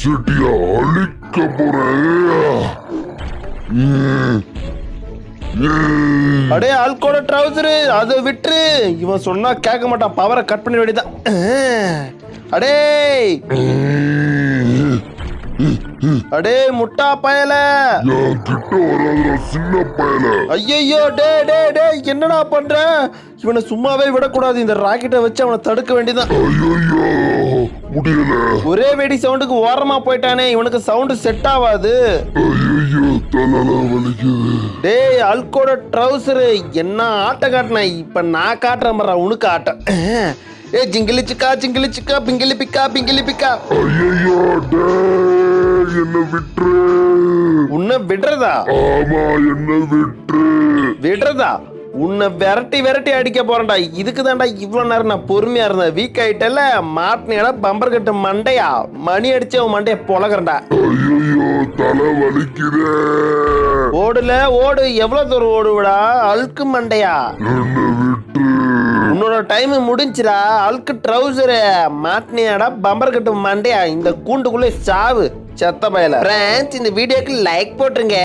சிட்டிய அழிக்க போறேன். அடே ஆல்கோட ட்ரௌசரு அதை விட்டுரு. இவன் சொன்னா கேட்க மாட்டான். பவரை கட் பண்ண வேண்டியதான் அடே. அடே முட்டா பயல. சின்ன பயல. ஐயையோ டே டே டே என்னடா பண்ற? இவனை சும்மாவே விடக்கூடாது. இந்த ராக்கெட்டை வச்சு அவனை தடுக்க வேண்டியதான் ஐயோ முடியல. ஒரே வெடி சவுண்டுக்கு ஓரமா போயிட்டானே இவனுக்கு சவுண்டு செட் ஆகாது ஐயோ தலைலாம் வலிக்குது. டேய் அல்கோட ட்ரௌசரு என்ன ஆட்டம் காட்டின? இப்ப நான் காட்டுறேன் பாரு உனக்கு ஆட்டம் ஏ ஜிங்கிலி சிக்கா ஜிங்கிலி சிக்கா பிங்கிலி பிக்கா பிங்கிலி பிக்கா ஐயோ டேய் என்ன விட்டுரு. உன்னை விடுறதா? ஆமா என்ன விட்டுரு. விடுறதா? உன்னை விரட்டி விரட்டி அடிக்க போறேன்டா. இதுக்கு தான்டா இவ்வளவு நேரம் நான் பொறுமையா இருந்தேன். வீக் ஆயிட்டல மாட்டினா பம்பர் கட்டு மண்டையா? மணி அடிச்சு அவன் மண்டைய வலிக்குதே. ஓடுல ஓடு. எவ்வளவு தூரம் ஓடுவிடா? அழுக்கு மண்டையா? உன்னோட டைம் முடிஞ்சுடா. அழுக்கு ட்ரௌசரு மாட்டினியாடா பம்பர் கட்டு மண்டையா? இந்த கூண்டுக்குள்ளே சாவு செத்த பயல. இந்த வீடியோக்கு லைக் போட்டுருங்க.